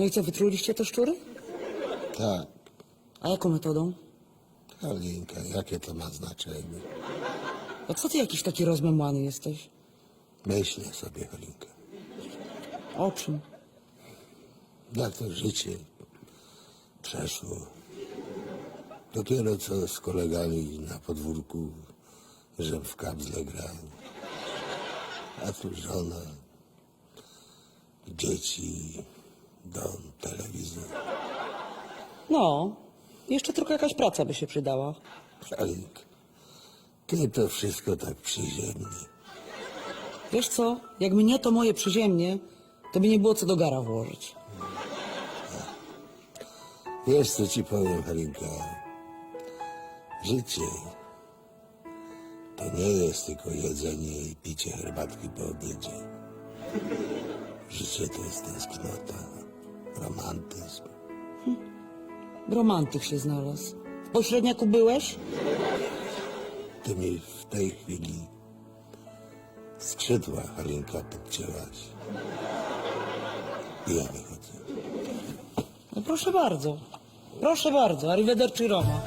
No i co, wytruliście te szczury? Tak, A jaką metodą? Halinka, jakie to ma znaczenie? A co ty jakiś taki rozmemłany jesteś? Myślę sobie, Halinka, O czym? jak to życie przeszło. Dopiero co z kolegami na podwórku, że w kabzle grałem. A tu żona, dzieci, dom, telewizor. No, jeszcze tylko jakaś praca by się przydała. Halinka, ty to wszystko tak przyziemnie. Wiesz co, jakby nie to moje przyziemnie, to by nie było co do gara włożyć. Wiesz, co ci powiem, Halinka? Życie to nie jest tylko jedzenie i picie herbatki po obiedzie. Życie to jest tęsknota, romantyzm. Romantyk się znalazł. W pośredniaku byłeś? Ty mi w tej chwili skrzydła, Halinka, podcięłaś. I ja wychodzę. No proszę bardzo. Proszę bardzo, arrivederci Roma.